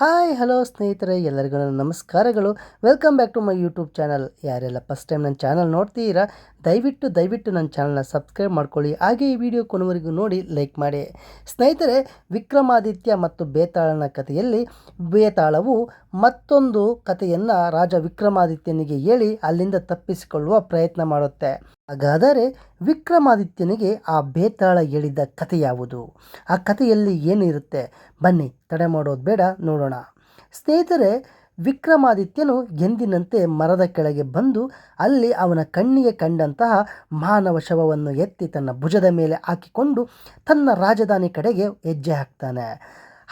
Hi, hello ಸ್ನೇಹಿತರೆ, ಎಲ್ಲರಿಗೂ ನಮಸ್ಕಾರಗಳು. Welcome back to my YouTube channel ಯಾರೆಲ್ಲ ಫಸ್ಟ್ ಟೈಮ್ ನನ್ನ ಚಾನಲ್ ನೋಡ್ತೀರಾ ದಯವಿಟ್ಟು ದಯವಿಟ್ಟು ನನ್ನ ಚಾನಲ್ನ ಸಬ್ಸ್ಕ್ರೈಬ್ ಮಾಡ್ಕೊಳ್ಳಿ. ಹಾಗೆ ಈ ವಿಡಿಯೋ ಕೊನೆವರೆಗೂ ನೋಡಿ, ಲೈಕ್ ಮಾಡಿ. ಸ್ನೇಹಿತರೆ, ವಿಕ್ರಮಾದಿತ್ಯ ಮತ್ತು ಬೇತಾಳನ ಕಥೆಯಲ್ಲಿ ಬೇತಾಳವು ಮತ್ತೊಂದು ಕಥೆಯನ್ನು ರಾಜ ವಿಕ್ರಮಾದಿತ್ಯನಿಗೆ ಹೇಳಿ ಅಲ್ಲಿಂದ ತಪ್ಪಿಸಿಕೊಳ್ಳುವ ಪ್ರಯತ್ನ ಮಾಡುತ್ತೆ. ಹಾಗಾದರೆ ವಿಕ್ರಮಾದಿತ್ಯನಿಗೆ ಆ ಬೇತಾಳ ಹೇಳಿದ ಕಥೆ ಯಾವುದು? ಆ ಕಥೆಯಲ್ಲಿ ಏನಿರುತ್ತೆ? ಬನ್ನಿ, ತಡೆ ಮಾಡೋದು ಬೇಡ, ನೋಡೋಣ. ಸ್ನೇಹಿತರೆ ವಿಕ್ರಮಾದಿತ್ಯನು ಎಂದಿನಂತೆ ಮರದ ಕೆಳಗೆ ಬಂದು ಅಲ್ಲಿ ಅವನ ಕಣ್ಣಿಗೆ ಕಂಡಂತಹ ಮಾನವ ಶವವನ್ನು ಎತ್ತಿ ತನ್ನ ಭುಜದ ಮೇಲೆ ಹಾಕಿಕೊಂಡು ತನ್ನ ರಾಜಧಾನಿ ಕಡೆಗೆ ಹೆಜ್ಜೆ ಹಾಕ್ತಾನೆ.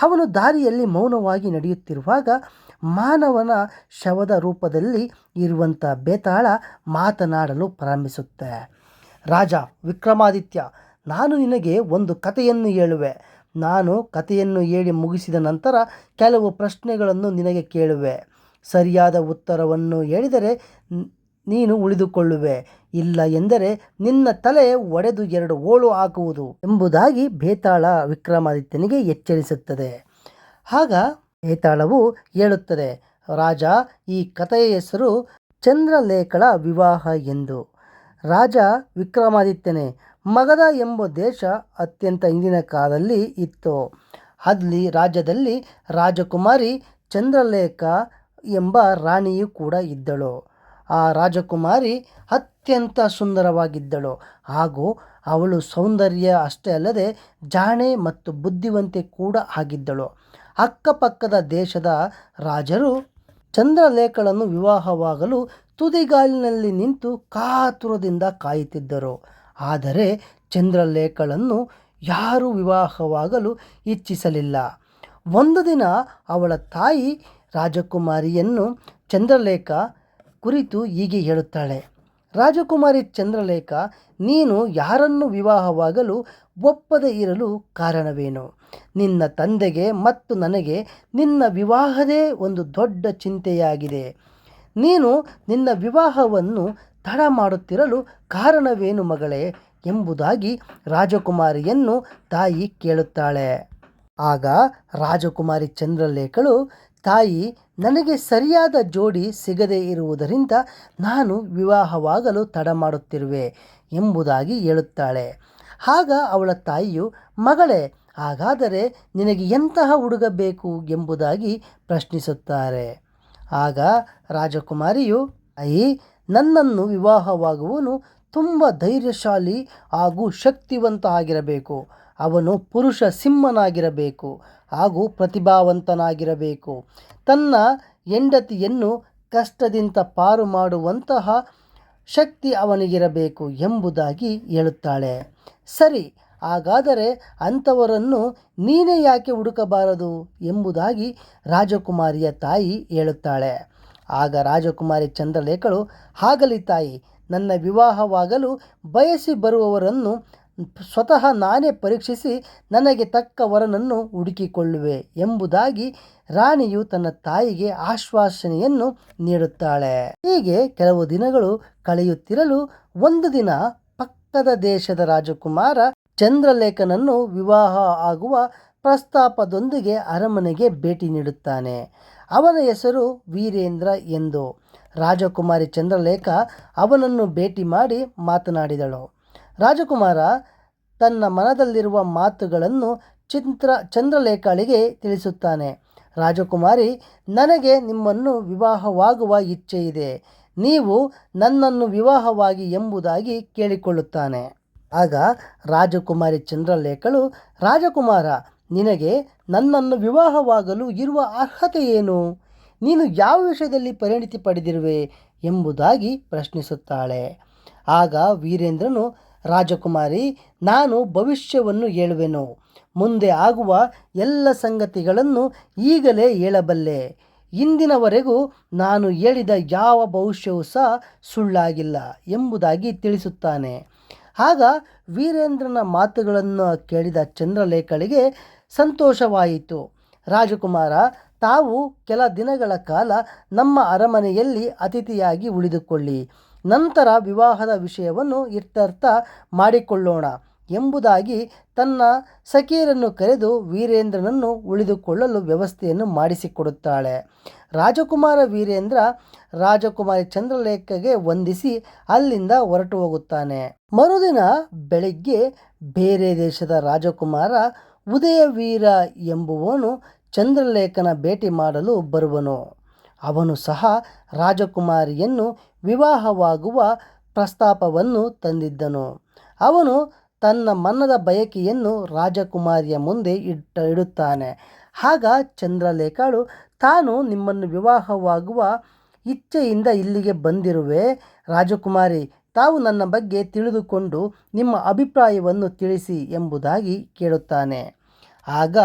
ಅವನು ದಾರಿಯಲ್ಲಿ ಮೌನವಾಗಿ ನಡೆಯುತ್ತಿರುವಾಗ ಮಾನವನ ಶವದ ರೂಪದಲ್ಲಿ ಇರುವಂಥ ಬೇತಾಳ ಮಾತನಾಡಲು ಪ್ರಾರಂಭಿಸುತ್ತೆ. ರಾಜ ವಿಕ್ರಮಾದಿತ್ಯ, ನಾನು ನಿನಗೆ ಒಂದು ಕಥೆಯನ್ನು ಹೇಳುವೆ. ನಾನು ಕಥೆಯನ್ನು ಹೇಳಿ ಮುಗಿಸಿದ ನಂತರ ಕೆಲವು ಪ್ರಶ್ನೆಗಳನ್ನು ನಿನಗೆ ಕೇಳುವೆ. ಸರಿಯಾದ ಉತ್ತರವನ್ನು ಹೇಳಿದರೆ ನೀನು ಉಳಿದುಕೊಳ್ಳುವೆ. ಇಲ್ಲ ಎಂದರೆ ನಿನ್ನ ತಲೆ ಒಡೆದು ಎರಡು ಓಳು ಹಾಕುವುದು ಎಂಬುದಾಗಿ ಬೇತಾಳ ವಿಕ್ರಮಾದಿತ್ಯನಿಗೆ ಎಚ್ಚರಿಸುತ್ತದೆ. ಆಗ ಬೇತಾಳವು ಹೇಳುತ್ತದೆ, ರಾಜ, ಈ ಕಥೆಯ ಹೆಸರು ಚಂದ್ರಲೇಖಳ ವಿವಾಹ ಎಂದು. ರಾಜ ವಿಕ್ರಮಾದಿತ್ಯನೇ ಮಗಧ ಎಂಬ ದೇಶ ಅತ್ಯಂತ ಹಿಂದಿನ ಕಾಲದಲ್ಲಿ ಇತ್ತು. ಅಲ್ಲಿ ರಾಜ್ಯದಲ್ಲಿ ರಾಜಕುಮಾರಿ ಚಂದ್ರಲೇಖ ಎಂಬ ರಾಣಿಯು ಕೂಡ ಇದ್ದಳು. ಆ ರಾಜಕುಮಾರಿ ಅತ್ಯಂತ ಸುಂದರವಾಗಿದ್ದಳು. ಹಾಗೂ ಅವಳು ಸೌಂದರ್ಯ ಅಷ್ಟೇ ಅಲ್ಲದೆ ಜಾಣೆ ಮತ್ತು ಬುದ್ಧಿವಂತೆ ಕೂಡ ಆಗಿದ್ದಳು. ಅಕ್ಕಪಕ್ಕದ ದೇಶದ ರಾಜರು ಚಂದ್ರಲೇಖಳನ್ನು ವಿವಾಹವಾಗಲು ತುದಿಗಾಲಿನಲ್ಲಿ ನಿಂತು ಕಾತುರದಿಂದ ಕಾಯುತ್ತಿದ್ದರು. ಆದರೆ ಚಂದ್ರಲೇಖಳನ್ನು ಯಾರೂ ವಿವಾಹವಾಗಲು ಇಚ್ಛಿಸಲಿಲ್ಲ. ಒಂದು ದಿನ ಅವಳ ತಾಯಿ ರಾಜಕುಮಾರಿಯನ್ನು ಚಂದ್ರಲೇಖ ಕುರಿತು ಹೀಗೆ ಹೇಳುತ್ತಾಳೆ, ರಾಜಕುಮಾರಿ ಚಂದ್ರಲೇಖ, ನೀನು ಯಾರನ್ನು ವಿವಾಹವಾಗಲು ಒಪ್ಪದೇ ಇರಲು ಕಾರಣವೇನು? ನಿನ್ನ ತಂದೆಗೆ ಮತ್ತು ನನಗೆ ನಿನ್ನ ವಿವಾಹದೇ ಒಂದು ದೊಡ್ಡ ಚಿಂತೆಯಾಗಿದೆ. ನೀನು ನಿನ್ನ ವಿವಾಹವನ್ನು ತಡ ಮಾಡುತ್ತಿರಲು ಕಾರಣವೇನು ಮಗಳೇ ಎಂಬುದಾಗಿ ರಾಜಕುಮಾರಿಯನ್ನು ತಾಯಿ ಕೇಳುತ್ತಾಳೆ. ಆಗ ರಾಜಕುಮಾರಿ ಚಂದ್ರಲೇಖಳು, ತಾಯಿ, ನನಗೆ ಸರಿಯಾದ ಜೋಡಿ ಸಿಗದೇ ಇರುವುದರಿಂದ ನಾನು ವಿವಾಹವಾಗಲು ತಡ ಮಾಡುತ್ತಿರುವೆ ಎಂಬುದಾಗಿ ಹೇಳುತ್ತಾಳೆ. ಆಗ ಅವಳ ತಾಯಿಯು, ಮಗಳೇ, ಹಾಗಾದರೆ ನಿನಗೆ ಎಂತಹ ಹುಡುಗ ಬೇಕು? ಎಂಬುದಾಗಿ ಪ್ರಶ್ನಿಸುತ್ತಾರೆ. ಆಗ ರಾಜಕುಮಾರಿಯು, ಅಯ್ಯಿ ನನ್ನನ್ನು ವಿವಾಹವಾಗುವನು ತುಂಬ ಧೈರ್ಯಶಾಲಿ ಹಾಗೂ ಶಕ್ತಿವಂತ ಆಗಿರಬೇಕು. ಅವನು ಪುರುಷ ಸಿಂಹನಾಗಿರಬೇಕು ಹಾಗೂ ಪ್ರತಿಭಾವಂತನಾಗಿರಬೇಕು. ತನ್ನ ಹೆಂಡತಿಯನ್ನು ಕಷ್ಟದಿಂದ ಪಾರು ಮಾಡುವಂತಹ ಶಕ್ತಿ ಅವನಿಗಿರಬೇಕು ಎಂಬುದಾಗಿ ಹೇಳುತ್ತಾಳೆ. ಸರಿ, ಹಾಗಾದರೆ ಅಂಥವರನ್ನು ನೀನೇ ಯಾಕೆ ಹುಡುಕಬಾರದು ಎಂಬುದಾಗಿ ರಾಜಕುಮಾರಿಯ ತಾಯಿ ಹೇಳುತ್ತಾಳೆ. ಆಗ ರಾಜಕುಮಾರಿ ಚಂದ್ರಲೇಖಳು, ಹಾಗಲಿ ತಾಯಿ, ನನ್ನ ವಿವಾಹವಾಗಲು ಬಯಸಿ ಬರುವವರನ್ನು ಸ್ವತಃ ನಾನೇ ಪರೀಕ್ಷಿಸಿ ನನಗೆ ತಕ್ಕ ವರನನ್ನು ಹುಡುಕಿಕೊಳ್ಳುವೆ ಎಂಬುದಾಗಿ ರಾಣಿಯು ತನ್ನ ತಾಯಿಗೆ ಆಶ್ವಾಸನೆಯನ್ನು ನೀಡುತ್ತಾಳೆ. ಹೀಗೆ ಕೆಲವು ದಿನಗಳು ಕಳೆಯುತ್ತಿರಲು ಒಂದು ದಿನ ಪಕ್ಕದ ದೇಶದ ರಾಜಕುಮಾರ ಚಂದ್ರಲೇಖನನ್ನು ವಿವಾಹ ಆಗುವ ಪ್ರಸ್ತಾಪದೊಂದಿಗೆ ಅರಮನೆಗೆ ಭೇಟಿ ನೀಡುತ್ತಾನೆ. ಅವನ ಹೆಸರು ವೀರೇಂದ್ರ ಎಂದು. ರಾಜಕುಮಾರಿ ಚಂದ್ರಲೇಖ ಅವನನ್ನು ಭೇಟಿ ಮಾಡಿ ಮಾತನಾಡಿದಳು. ರಾಜಕುಮಾರ ತನ್ನ ಮನದಲ್ಲಿರುವ ಮಾತುಗಳನ್ನು ಚಿತ್ರ ಚಂದ್ರಲೇಖಳಿಗೆ ತಿಳಿಸುತ್ತಾನೆ. ರಾಜಕುಮಾರಿ, ನನಗೆ ನಿಮ್ಮನ್ನು ವಿವಾಹವಾಗುವ ಇಚ್ಛೆ ಇದೆ. ನೀವು ನನ್ನನ್ನು ವಿವಾಹವಾಗಿ ಎಂಬುದಾಗಿ ಕೇಳಿಕೊಳ್ಳುತ್ತಾನೆ. ಆಗ ರಾಜಕುಮಾರಿ ಚಂದ್ರಲೇಖಳು, ರಾಜಕುಮಾರ ನಿನಗೆ ನನ್ನನ್ನು ವಿವಾಹವಾಗಲು ಇರುವ ಅರ್ಹತೆ ಏನು ನೀನು ಯಾವ ವಿಷಯದಲ್ಲಿ ಪರಿಣಿತಿ ಪಡೆದಿರುವೆ ಎಂಬುದಾಗಿ ಪ್ರಶ್ನಿಸುತ್ತಾಳೆ. ಆಗ ವೀರೇಂದ್ರನು, ರಾಜಕುಮಾರಿ, ನಾನು ಭವಿಷ್ಯವನ್ನು ಹೇಳುವೆನು. ಮುಂದೆ ಆಗುವ ಎಲ್ಲ ಸಂಗತಿಗಳನ್ನು ಈಗಲೇ ಹೇಳಬಲ್ಲೆ. ಇಂದಿನವರೆಗೂ ನಾನು ಹೇಳಿದ ಯಾವ ಭವಿಷ್ಯವೂ ಸಹ ಸುಳ್ಳಾಗಿಲ್ಲ ಎಂಬುದಾಗಿ ತಿಳಿಸುತ್ತಾನೆ. ಆಗ ವೀರೇಂದ್ರನ ಮಾತುಗಳನ್ನು ಕೇಳಿದ ಚಂದ್ರಲೇಖಳಿಗೆ ಸಂತೋಷವಾಯಿತು. ರಾಜಕುಮಾರ, ತಾವು ಕೆಲ ದಿನಗಳ ಕಾಲ ನಮ್ಮ ಅರಮನೆಯಲ್ಲಿ ಅತಿಥಿಯಾಗಿ ಉಳಿದುಕೊಳ್ಳಿ. ನಂತರ ವಿವಾಹದ ವಿಷಯವನ್ನು ಇತ್ಯರ್ಥ ಮಾಡಿಕೊಳ್ಳೋಣ ಎಂಬುದಾಗಿ ತನ್ನ ಸಖಿಯರನ್ನು ಕರೆದು ವೀರೇಂದ್ರನನ್ನು ಉಳಿದುಕೊಳ್ಳಲು ವ್ಯವಸ್ಥೆಯನ್ನು ಮಾಡಿಸಿಕೊಡುತ್ತಾಳೆ. ರಾಜಕುಮಾರ ವೀರೇಂದ್ರ ರಾಜಕುಮಾರಿ ಚಂದ್ರಲೇಖಗೆ ವಂದಿಸಿ ಅಲ್ಲಿಂದ ಹೊರಟು ಹೋಗುತ್ತಾನೆ. ಮರುದಿನ ಬೆಳಿಗ್ಗೆ ಬೇರೆ ದೇಶದ ರಾಜಕುಮಾರ ಉದಯವೀರ ಎಂಬುವನು ಚಂದ್ರಲೇಖನ ಭೇಟಿ ಮಾಡಲು ಬರುವನು. ಅವನು ಸಹ ರಾಜಕುಮಾರಿಯನ್ನು ವಿವಾಹವಾಗುವ ಪ್ರಸ್ತಾಪವನ್ನು ತಂದಿದ್ದನು. ಅವನು ತನ್ನ ಮನದ ಬಯಕೆಯನ್ನು ರಾಜಕುಮಾರಿಯ ಮುಂದೆ ಇಟ್ಟ, ಇಡುತ್ತಾನೆ. ಆಗ ಚಂದ್ರಲೇಖಳು, ತಾನು ನಿಮ್ಮನ್ನು ವಿವಾಹವಾಗುವ ಇಚ್ಛೆಯಿಂದ ಇಲ್ಲಿಗೆ ಬಂದಿರುವೆ. ರಾಜಕುಮಾರಿ, ತಾವು ನನ್ನ ಬಗ್ಗೆ ತಿಳಿದುಕೊಂಡು ನಿಮ್ಮ ಅಭಿಪ್ರಾಯವನ್ನು ತಿಳಿಸಿ ಎಂಬುದಾಗಿ ಕೇಳುತ್ತಾನೆ. ಆಗ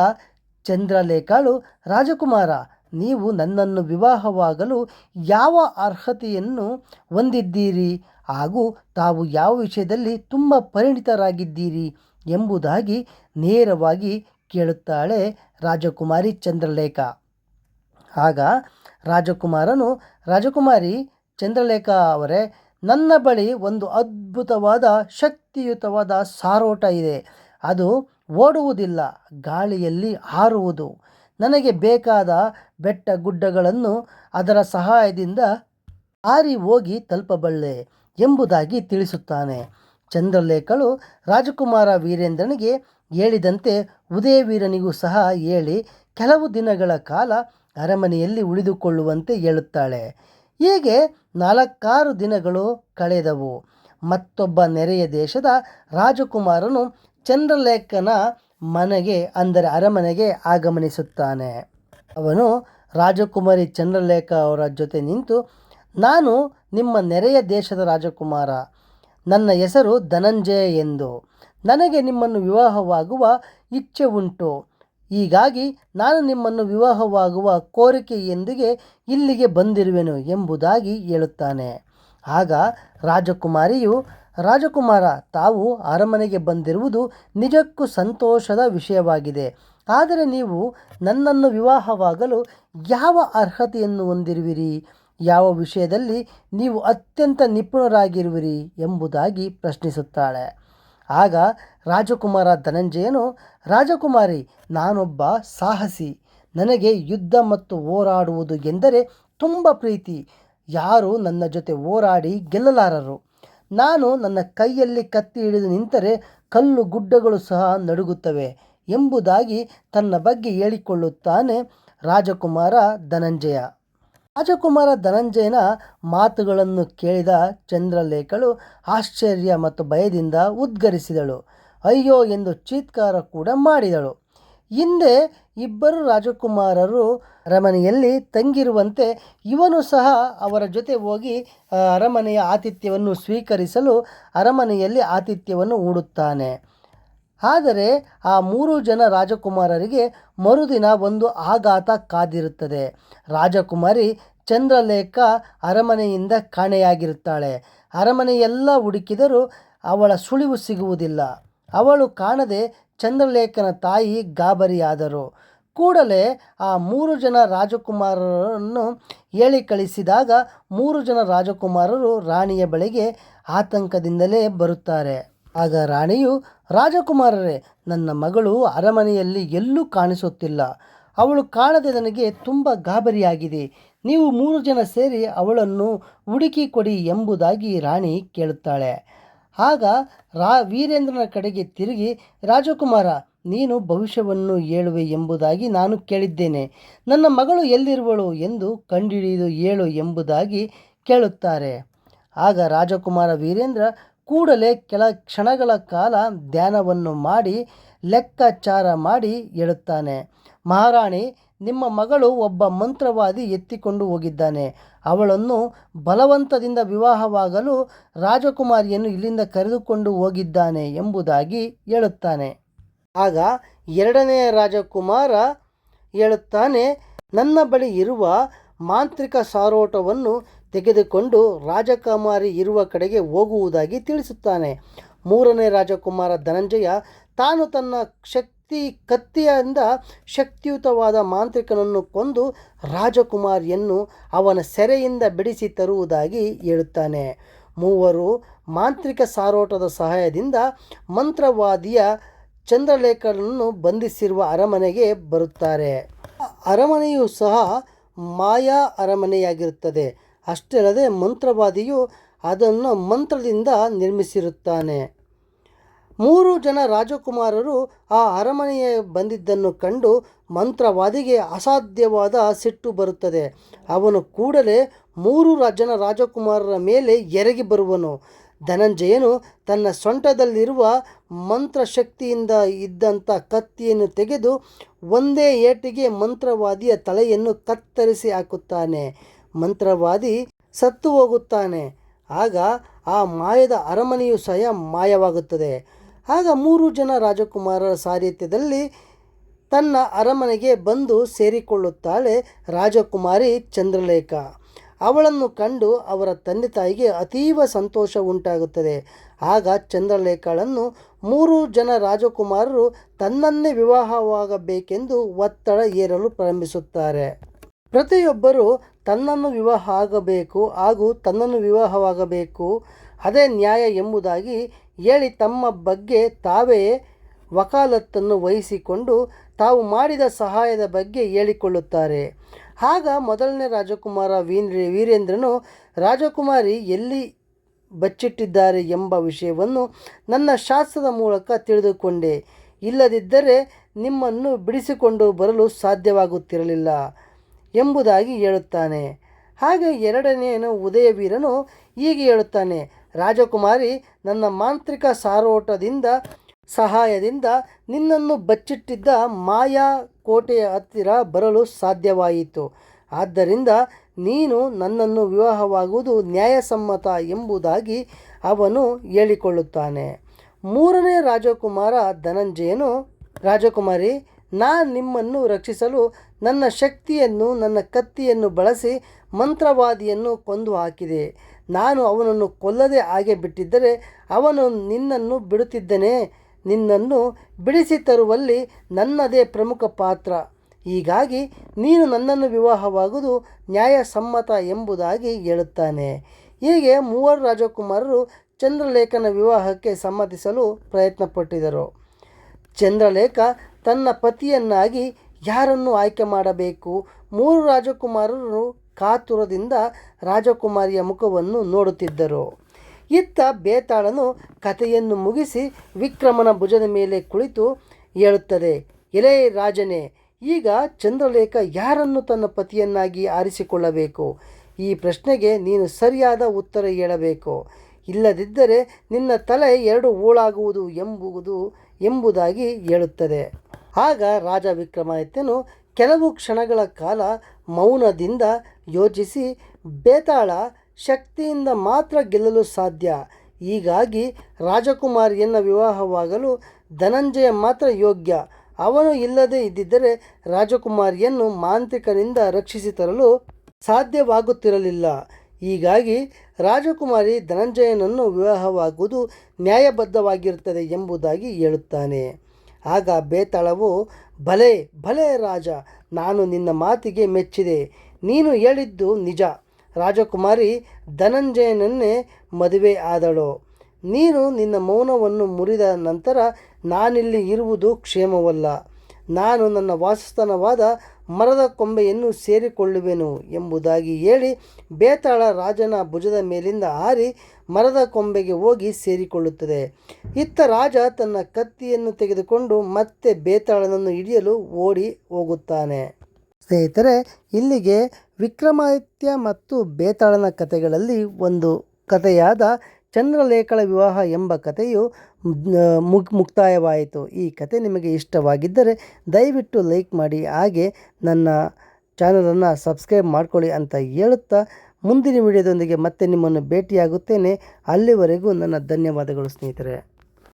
ಚಂದ್ರಲೇಖಳು, ರಾಜಕುಮಾರ, ನೀವು ನನ್ನನ್ನು ವಿವಾಹವಾಗಲು ಯಾವ ಅರ್ಹತೆಯನ್ನು ಹೊಂದಿದ್ದೀರಿ? ಹಾಗೂ ತಾವು ಯಾವ ವಿಷಯದಲ್ಲಿ ತುಂಬ ಪರಿಣಿತರಾಗಿದ್ದೀರಿ? ಎಂಬುದಾಗಿ ನೇರವಾಗಿ ಕೇಳುತ್ತಾಳೆ ರಾಜಕುಮಾರಿ ಚಂದ್ರಲೇಖ. ಆಗ ರಾಜಕುಮಾರನು, ರಾಜಕುಮಾರಿ, ಚಂದ್ರಲೇಖ ಅವರೇ, ನನ್ನ ಬಳಿ ಒಂದು ಅದ್ಭುತವಾದ, ಶಕ್ತಿಯುತವಾದ ಸಾರೋಟ ಇದೆ. ಅದು ಓಡುವುದಿಲ್ಲ, ಗಾಳಿಯಲ್ಲಿ ಹಾರುವುದು. ನನಗೆ ಬೇಕಾದ ಬೆಟ್ಟ ಗುಡ್ಡಗಳನ್ನು ಅದರ ಸಹಾಯದಿಂದ ಹಾರಿ ಹೋಗಿ ತಲುಪಬಲ್ಲೆ ಎಂಬುದಾಗಿ ತಿಳಿಸುತ್ತಾನೆ. ಚಂದ್ರಲೇಖಳು ರಾಜಕುಮಾರ ವೀರೇಂದ್ರನಿಗೆ ಹೇಳಿದಂತೆ ಉದಯವೀರನಿಗೂ ಸಹ ಹೇಳಿ ಕೆಲವು ದಿನಗಳ ಕಾಲ ಅರಮನೆಯಲ್ಲಿ ಉಳಿದುಕೊಳ್ಳುವಂತೆ ಹೇಳುತ್ತಾಳೆ. ಹೀಗೆ ನಾಲ್ಕಾರು ದಿನಗಳು ಕಳೆದವು. ಮತ್ತೊಬ್ಬ ನೆರೆಯ ದೇಶದ ರಾಜಕುಮಾರನು ಚಂದ್ರಲೇಖನ ಮನೆಗೆ, ಅಂದರೆ ಅರಮನೆಗೆ ಆಗಮನಿಸುತ್ತಾನೆ. ಅವನು ರಾಜಕುಮಾರಿ ಚಂದ್ರಲೇಖ ಅವರ ಜೊತೆ ನಿಂತು, ನಾನು ನಿಮ್ಮ ನೆರೆಯ ದೇಶದ ರಾಜಕುಮಾರ. ನನ್ನ ಹೆಸರು ಧನಂಜಯ ಎಂದು. ನನಗೆ ನಿಮ್ಮನ್ನು ವಿವಾಹವಾಗುವ ಇಚ್ಛೆ ಉಂಟು. ಹೀಗಾಗಿ ನಾನು ನಿಮ್ಮನ್ನು ವಿವಾಹವಾಗುವ ಕೋರಿಕೆಯೊಂದಿಗೆ ಇಲ್ಲಿಗೆ ಬಂದಿರುವೆನು ಎಂಬುದಾಗಿ ಹೇಳುತ್ತಾನೆ. ಆಗ ರಾಜಕುಮಾರಿಯು ರಾಜಕುಮಾರ ತಾವು ಅರಮನೆಗೆ ಬಂದಿರುವುದು ನಿಜಕ್ಕೂ ಸಂತೋಷದ ವಿಷಯವಾಗಿದೆ. ಆದರೆ ನೀವು ನನ್ನನ್ನು ವಿವಾಹವಾಗಲು ಯಾವ ಅರ್ಹತೆಯನ್ನು ಹೊಂದಿರುವಿರಿ? ಯಾವ ವಿಷಯದಲ್ಲಿ ನೀವು ಅತ್ಯಂತ ನಿಪುಣರಾಗಿರುವಿರಿ ಎಂಬುದಾಗಿ ಪ್ರಶ್ನಿಸುತ್ತಾಳೆ. ಆಗ ರಾಜಕುಮಾರ ಧನಂಜಯನು, ರಾಜಕುಮಾರಿ, ನಾನೊಬ್ಬ ಸಾಹಸಿ. ನನಗೆ ಯುದ್ಧ ಮತ್ತು ಹೋರಾಡುವುದು ಎಂದರೆ ತುಂಬ ಪ್ರೀತಿ. ಯಾರು ನನ್ನ ಜೊತೆ ಹೋರಾಡಿ ಗೆಲ್ಲಲಾರರು. ನಾನು ನನ್ನ ಕೈಯಲ್ಲಿ ಕತ್ತಿ ಹಿಡಿದು ನಿಂತರೆ ಕಲ್ಲು ಗುಡ್ಡಗಳು ಸಹ ನಡುಗುತ್ತವೆ ಎಂಬುದಾಗಿ ತನ್ನ ಬಗ್ಗೆ ಹೇಳಿಕೊಳ್ಳುತ್ತಾನೆ ರಾಜಕುಮಾರ ಧನಂಜಯ. ರಾಜಕುಮಾರ ಧನಂಜಯನ ಮಾತುಗಳನ್ನು ಕೇಳಿದ ಚಂದ್ರಲೇಖಳು ಆಶ್ಚರ್ಯ ಮತ್ತು ಭಯದಿಂದ ಉದ್ಗರಿಸಿದಳು. ಅಯ್ಯೋ ಎಂದು ಚೀತ್ಕಾರ ಕೂಡ ಮಾಡಿದಳು. ಹಿಂದೆ ಇಬ್ಬರು ರಾಜಕುಮಾರರು ಅರಮನೆಯಲ್ಲಿ ತಂಗಿರುವಂತೆ ಇವನು ಸಹ ಅವರ ಜೊತೆ ಹೋಗಿ ಅರಮನೆಯ ಆತಿಥ್ಯವನ್ನು ಸ್ವೀಕರಿಸಲು ಅರಮನೆಯಲ್ಲಿ ಆತಿಥ್ಯವನ್ನು ಹೂಡುತ್ತಾನೆ. ಆದರೆ ಆ ಮೂರು ಜನ ರಾಜಕುಮಾರರಿಗೆ ಮರುದಿನ ಒಂದು ಆಘಾತ ಕಾದಿರುತ್ತದೆ. ರಾಜಕುಮಾರಿ ಚಂದ್ರಲೇಖ ಅರಮನೆಯಿಂದ ಕಾಣೆಯಾಗಿರುತ್ತಾಳೆ. ಅರಮನೆಯೆಲ್ಲ ಹುಡುಕಿದರೂ ಅವಳ ಸುಳಿವು ಸಿಗುವುದಿಲ್ಲ. ಅವಳು ಕಾಣದೆ ಚಂದ್ರಲೇಖನ ತಾಯಿ ಗಾಬರಿಯಾದರು. ಕೂಡಲೇ ಆ ಮೂರು ಜನ ರಾಜಕುಮಾರರನ್ನು ಹೇಳಿ ಕಳಿಸಿದಾಗ ಮೂರು ಜನ ರಾಜಕುಮಾರರು ರಾಣಿಯ ಬಳಿಗೆ ಆತಂಕದಿಂದಲೇ ಬರುತ್ತಾರೆ. ಆಗ ರಾಣಿಯು, ರಾಜಕುಮಾರರೇ, ನನ್ನ ಮಗಳು ಅರಮನೆಯಲ್ಲಿ ಎಲ್ಲೂ ಕಾಣಿಸುತ್ತಿಲ್ಲ. ಅವಳು ಕಾಣದೆ ನನಗೆ ತುಂಬ ಗಾಬರಿಯಾಗಿದೆ. ನೀವು ಮೂರು ಜನ ಸೇರಿ ಅವಳನ್ನು ಹುಡುಕಿ ಕೊಡಿ ಎಂಬುದಾಗಿ ರಾಣಿ ಕೇಳುತ್ತಾಳೆ. ಆಗ ರಾ ವೀರೇಂದ್ರನ ಕಡೆಗೆ ತಿರುಗಿ, ರಾಜಕುಮಾರ, ನೀನು ಭವಿಷ್ಯವನ್ನು ಹೇಳುವೆ ಎಂಬುದಾಗಿ ನಾನು ಕೇಳಿದ್ದೇನೆ. ನನ್ನ ಮಗಳು ಎಲ್ಲಿರುವಳು ಎಂದು ಕಂಡುಹಿಡಿದು ಹೇಳು ಎಂಬುದಾಗಿ ಕೇಳುತ್ತಾರೆ. ಆಗ ರಾಜಕುಮಾರ ವೀರೇಂದ್ರ ಕೂಡಲೇ ಕೆಲ ಕ್ಷಣಗಳ ಕಾಲ ಧ್ಯಾನವನ್ನು ಮಾಡಿ, ಲೆಕ್ಕಾಚಾರ ಮಾಡಿ ಹೇಳುತ್ತಾನೆ ಮಹಾರಾಣಿ ನಿಮ್ಮ ಮಗಳು ಒಬ್ಬ ಮಂತ್ರವಾದಿ ಎತ್ತಿಕೊಂಡು ಹೋಗಿದ್ದಾನೆ. ಅವಳನ್ನು ಬಲವಂತದಿಂದ ವಿವಾಹವಾಗಲು ರಾಜಕುಮಾರಿಯನ್ನು ಇಲ್ಲಿಂದ ಕರೆದುಕೊಂಡು ಹೋಗಿದ್ದಾನೆ ಎಂಬುದಾಗಿ ಹೇಳುತ್ತಾನೆ. ಆಗ ಎರಡನೆಯ ರಾಜಕುಮಾರ ಹೇಳುತ್ತಾನೆ, ನನ್ನ ಬಳಿ ಇರುವ ಮಾಂತ್ರಿಕ ಸಾರೋಟವನ್ನು ತೆಗೆದುಕೊಂಡು ರಾಜಕುಮಾರಿ ಇರುವ ಕಡೆಗೆ ಹೋಗುವುದಾಗಿ ತಿಳಿಸುತ್ತಾನೆ. ಮೂರನೇ ರಾಜಕುಮಾರ ಧನಂಜಯ, ತಾನು ತನ್ನ ಶಕ್ತಿ ಕತ್ತಿಯಿಂದ ಶಕ್ತಿಯುತವಾದ ಮಾಂತ್ರಿಕನನ್ನು ಕೊಂದು ರಾಜಕುಮಾರಿಯನ್ನು ಅವನ ಸೆರೆಯಿಂದ ಬಿಡಿಸಿ ತರುವುದಾಗಿ ಹೇಳುತ್ತಾನೆ. ಮೂವರು ಮಾಂತ್ರಿಕ ಸಾರೋಟದ ಸಹಾಯದಿಂದ ಮಂತ್ರವಾದಿಯ ಚಂದ್ರಲೇಖನನ್ನು ಬಂಧಿಸಿರುವ ಅರಮನೆಗೆ ಬರುತ್ತಾರೆ. ಅರಮನೆಯು ಸಹ ಮಾಯಾ ಅರಮನೆಯಾಗಿರುತ್ತದೆ. ಅಷ್ಟೇ ಅಲ್ಲದೆ ಮಂತ್ರವಾದಿಯು ಅದನ್ನು ಮಂತ್ರದಿಂದ ನಿರ್ಮಿಸಿರುತ್ತಾನೆ. ಮೂರು ಜನ ರಾಜಕುಮಾರರು ಆ ಅರಮನೆಯ ಬಂದಿದ್ದನ್ನು ಕಂಡು ಮಂತ್ರವಾದಿಗೆ ಅಸಾಧ್ಯವಾದ ಸಿಟ್ಟು ಬರುತ್ತದೆ. ಅವನು ಕೂಡಲೇ ಮೂರು ಜನ ರಾಜಕುಮಾರರ ಮೇಲೆ ಎರಗಿ ಬರುವನು. ಧನಂಜಯನು ತನ್ನ ಸೊಂಟದಲ್ಲಿರುವ ಮಂತ್ರಶಕ್ತಿಯಿಂದ ಇದ್ದಂಥ ಕತ್ತಿಯನ್ನು ತೆಗೆದು ಒಂದೇ ಏಟಿಗೆ ಮಂತ್ರವಾದಿಯ ತಲೆಯನ್ನು ಕತ್ತರಿಸಿ ಹಾಕುತ್ತಾನೆ. ಮಂತ್ರವಾದಿ ಸತ್ತು ಹೋಗುತ್ತಾನೆ. ಆಗ ಆ ಮಾಯದ ಅರಮನೆಯು ಸಹ ಮಾಯವಾಗುತ್ತದೆ. ಆಗ ಮೂರು ಜನ ರಾಜಕುಮಾರರ ಸಾರಥ್ಯದಲ್ಲಿ ತನ್ನ ಅರಮನೆಗೆ ಬಂದು ಸೇರಿಕೊಳ್ಳುತ್ತಾಳೆ ರಾಜಕುಮಾರಿ ಚಂದ್ರಲೇಖ. ಅವಳನ್ನು ಕಂಡು ಅವರ ತಂದೆ ತಾಯಿಗೆ ಅತೀವ ಸಂತೋಷ ಉಂಟಾಗುತ್ತದೆ. ಆಗ ಚಂದ್ರಲೇಖಳನ್ನು ಮೂರು ಜನ ರಾಜಕುಮಾರರು ತನ್ನನ್ನೇ ವಿವಾಹವಾಗಬೇಕೆಂದು ಒತ್ತಡ ಏರಲು ಪ್ರಾರಂಭಿಸುತ್ತಾರೆ. ಪ್ರತಿಯೊಬ್ಬರು ತನ್ನನ್ನು ವಿವಾಹ ಆಗಬೇಕು ಹಾಗೂ ತನ್ನನ್ನು ವಿವಾಹವಾಗಬೇಕು. ಅದೇ ನ್ಯಾಯ ಎಂಬುದಾಗಿ ಹೇಳಿ ತಮ್ಮ ಬಗ್ಗೆ ತಾವೇ ವಕಾಲತ್ತನ್ನು ವಹಿಸಿಕೊಂಡು ತಾವು ಮಾಡಿದ ಸಹಾಯದ ಬಗ್ಗೆ ಹೇಳಿಕೊಳ್ಳುತ್ತಾರೆ. ಆಗ ಮೊದಲನೇ ರಾಜಕುಮಾರ ವೀನ್ ವೀರೇಂದ್ರನು, ರಾಜಕುಮಾರಿ ಎಲ್ಲಿ ಬಚ್ಚಿಟ್ಟಿದ್ದಾರೆ ಎಂಬ ವಿಷಯವನ್ನು ನನ್ನ ಶಾಸ್ತ್ರದ ಮೂಲಕ ತಿಳಿದುಕೊಂಡೆ. ಇಲ್ಲದಿದ್ದರೆ ನಿಮ್ಮನ್ನು ಬಿಡಿಸಿಕೊಂಡು ಬರಲು ಸಾಧ್ಯವಾಗುತ್ತಿರಲಿಲ್ಲ ಎಂಬುದಾಗಿ ಹೇಳುತ್ತಾನೆ. ಹಾಗೆ ಎರಡನೆಯನು ಉದಯವೀರನು ಹೀಗೆ ಹೇಳುತ್ತಾನೆ ರಾಜಕುಮಾರಿ ನನ್ನ ಮಾಂತ್ರಿಕ ಸಾರೋಟದಿಂದ, ಸಹಾಯದಿಂದ ನಿನ್ನನ್ನು ಬಚ್ಚಿಟ್ಟಿದ್ದ ಮಾಯಾ ಕೋಟೆಯ ಹತ್ತಿರ ಬರಲು ಸಾಧ್ಯವಾಯಿತು. ಆದ್ದರಿಂದ ನೀನು ನನ್ನನ್ನು ವಿವಾಹವಾಗುವುದು ನ್ಯಾಯಸಮ್ಮತ ಎಂಬುದಾಗಿ ಅವನು ಹೇಳಿಕೊಳ್ಳುತ್ತಾನೆ. ಮೂರನೇ ರಾಜಕುಮಾರ ಧನಂಜಯನು, ರಾಜಕುಮಾರಿ, ನಾ ನಿಮ್ಮನ್ನು ರಕ್ಷಿಸಲು ನನ್ನ ಶಕ್ತಿಯನ್ನು, ನನ್ನ ಕತ್ತಿಯನ್ನು ಬಳಸಿ ಮಂತ್ರವಾದಿಯನ್ನು ಕೊಂದು ಹಾಕಿದೆ. ನಾನು ಅವನನ್ನು ಕೊಲ್ಲದೆ ಹಾಗೆ ಬಿಟ್ಟಿದ್ದರೆ ಅವನು ನಿನ್ನನ್ನು ಬಿಡುತ್ತಿದ್ದನೇ. ನಿನ್ನನ್ನು ಬಿಡಿಸಿ ತರುವಲ್ಲಿ ನನ್ನದೇ ಪ್ರಮುಖ ಪಾತ್ರ. ಹೀಗಾಗಿ ನೀನು ನನ್ನನ್ನು ವಿವಾಹವಾಗುವುದು ನ್ಯಾಯಸಮ್ಮತ ಎಂಬುದಾಗಿ ಹೇಳುತ್ತಾನೆ. ಹೀಗೆ ಮೂವರು ರಾಜಕುಮಾರರು ಚಂದ್ರಲೇಖನ ವಿವಾಹಕ್ಕೆ ಸಮ್ಮತಿಸಲು ಪ್ರಯತ್ನಪಟ್ಟಿದರು ಚಂದ್ರಲೇಖ ತನ್ನ ಪತಿಯನ್ನಾಗಿ ಯಾರನ್ನು ಆಯ್ಕೆ ಮಾಡಬೇಕು? ಮೂರು ರಾಜಕುಮಾರರು ಕಾತುರದಿಂದ ರಾಜಕುಮಾರಿಯ ಮುಖವನ್ನು ನೋಡುತ್ತಿದ್ದರು. ಇತ್ತ ಬೇತಾಳನು ಕಥೆಯನ್ನು ಮುಗಿಸಿ ವಿಕ್ರಮನ ಭುಜದ ಮೇಲೆ ಕುಳಿತು ಹೇಳುತ್ತದೆ, ಎಲೇ ರಾಜನೇ, ಈಗ ಚಂದ್ರಲೇಖ ಯಾರನ್ನು ತನ್ನ ಪತಿಯನ್ನಾಗಿ ಆರಿಸಿಕೊಳ್ಳಬೇಕು? ಈ ಪ್ರಶ್ನೆಗೆ ನೀನು ಸರಿಯಾದ ಉತ್ತರ ಹೇಳಬೇಕು. ಇಲ್ಲದಿದ್ದರೆ ನಿನ್ನ ತಲೆ ಎರಡು ಓಳಾಗುವುದು ಎಂಬುದು ಎಂಬುದಾಗಿ ಹೇಳುತ್ತದೆ. ಆಗ ರಾಜ ವಿಕ್ರಮಾದಿತ್ಯನು ಕೆಲವು ಕ್ಷಣಗಳ ಕಾಲ ಮೌನದಿಂದ ಯೋಚಿಸಿ ಬೇತಾಳ ಶಕ್ತಿಯಿಂದ ಮಾತ್ರ ಗೆಲ್ಲಲು ಸಾಧ್ಯ. ಹೀಗಾಗಿ ರಾಜಕುಮಾರಿಯನ್ನು ವಿವಾಹವಾಗಲು ಧನಂಜಯ ಮಾತ್ರ ಯೋಗ್ಯ. ಅವನು ಇಲ್ಲದೆ ಇದ್ದಿದ್ದರೆ ರಾಜಕುಮಾರಿಯನ್ನು ಮಾಂತ್ರಿಕನಿಂದ ರಕ್ಷಿಸಿ ತರಲು ಸಾಧ್ಯವಾಗುತ್ತಿರಲಿಲ್ಲ. ಹೀಗಾಗಿ ರಾಜಕುಮಾರಿ ಧನಂಜಯನನ್ನು ವಿವಾಹವಾಗುವುದು ನ್ಯಾಯಬದ್ಧವಾಗಿರುತ್ತದೆ ಎಂಬುದಾಗಿ ಹೇಳುತ್ತಾನೆ. ಆಗ ಬೇತಾಳವು ಭಲೆ ಭಲೆ ರಾಜ, ನಾನು ನಿನ್ನ ಮಾತಿಗೆ ಮೆಚ್ಚಿದೆ. ನೀನು ಹೇಳಿದ್ದು ನಿಜ. ರಾಜಕುಮಾರಿ ಧನಂಜಯನನ್ನೇ ಮದುವೆ ಆದಳು. ನೀನು ನಿನ್ನ ಮೌನವನ್ನು ಮುರಿದ ನಂತರ ನಾನಿಲ್ಲಿ ಇರುವುದು ಕ್ಷೇಮವಲ್ಲ. ನಾನು ನನ್ನ ವಾಸಸ್ಥಾನವಾದ ಮರದ ಕೊಂಬೆಯನ್ನು ಸೇರಿಕೊಳ್ಳುವೆನು ಎಂಬುದಾಗಿ ಹೇಳಿ ಬೇತಾಳ ರಾಜನ ಭುಜದ ಮೇಲಿಂದ ಹಾರಿ ಮರದ ಕೊಂಬೆಗೆ ಹೋಗಿ ಸೇರಿಕೊಳ್ಳುತ್ತದೆ. ಇತ್ತ ರಾಜ ತನ್ನ ಕತ್ತಿಯನ್ನು ತೆಗೆದುಕೊಂಡು ಮತ್ತೆ ಬೇತಾಳನನ್ನು ಹಿಡಿಯಲು ಓಡಿ ಹೋಗುತ್ತಾನೆ. ಸ್ನೇಹಿತರೆ, ಇಲ್ಲಿಗೆ ವಿಕ್ರಮಾದಿತ್ಯ ಮತ್ತು ಬೇತಾಳನ ಕಥೆಗಳಲ್ಲಿ ಒಂದು ಕಥೆಯಾದ ಚಂದ್ರಲೇಖಳ ವಿವಾಹ ಎಂಬ ಕಥೆಯು ಮುಗ್ ಮುಕ್ತಾಯವಾಯಿತು. ಈ ಕತೆ ನಿಮಗೆ ಇಷ್ಟವಾಗಿದ್ದರೆ ದಯವಿಟ್ಟು ಲೈಕ್ ಮಾಡಿ, ಹಾಗೆ ನನ್ನ ಚಾನಲನ್ನು ಸಬ್ಸ್ಕ್ರೈಬ್ ಮಾಡಿಕೊಳ್ಳಿ ಅಂತ ಹೇಳುತ್ತಾ ಮುಂದಿನ ವಿಡಿಯೋದೊಂದಿಗೆ ಮತ್ತೆ ನಿಮ್ಮನ್ನು ಭೇಟಿಯಾಗುತ್ತೇನೆ. ಅಲ್ಲಿವರೆಗೂ ನನ್ನ ಧನ್ಯವಾದಗಳು ಸ್ನೇಹಿತರೆ.